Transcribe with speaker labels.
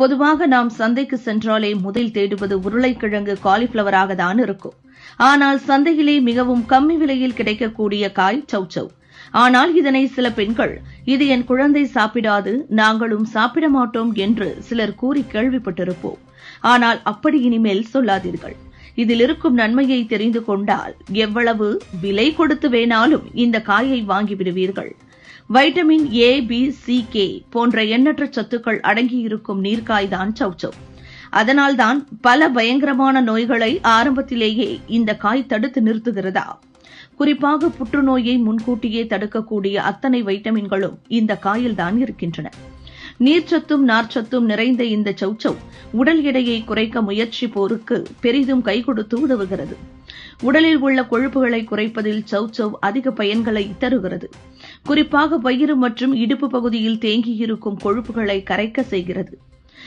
Speaker 1: பொதுவாக நாம் சந்தைக்கு சென்றாலே முதல் தேடுவது உருளைக்கிழங்கு காலிஃபிளவராக தான் இருக்கும். ஆனால் சந்தையிலே மிகவும் கம்மி விலையில் கிடைக்கக்கூடிய காய் சௌச்சவ் ஆனால் இதனை சில பெண்கள் இது என் குழந்தை சாப்பிடாது நாங்களும் சாப்பிட மாட்டோம் என்று சிலர் கூறி கேள்விப்பட்டிருப்போம். ஆனால் அப்படி இனிமேல் சொல்லாதீர்கள். இதில் இருக்கும் நன்மையை தெரிந்து கொண்டால் எவ்வளவு விலை கொடுத்து வேணாலும் இந்த காயை வாங்கிவிடுவீர்கள் vitamin A B C K போன்ற எண்ணற்ற சத்துக்கள் அடங்கியிருக்கும் நீர்க்காய்தான் சௌச்சவ் அதனால்தான் பல பயங்கரமான நோய்களை ஆரம்பத்திலேயே இந்த காய் தடுத்து நிறுத்துகிறதா? குறிப்பாக புற்றுநோயை முன்கூட்டியே தடுக்கக்கூடிய அத்தனை வைட்டமின்களும் இந்த காயில்தான் இருக்கின்றன. நீர்ச்சத்தும் நார்ச்சத்தும் நிறைந்த இந்த சௌச்சவ் உடல் எடையை குறைக்க முயற்சிப்போருக்கு பெரிதும் கை கொடுத்து உதவுகிறது. உடலில் உள்ள கொழுப்புகளை குறைப்பதில் சௌச்சவ் அதிக பயன்களை தருகிறது. குறிப்பாக வயிறு மற்றும் இடுப்பு பகுதியில் தேங்கியிருக்கும் கொழுப்புகளை கரைக்க செய்கிறது.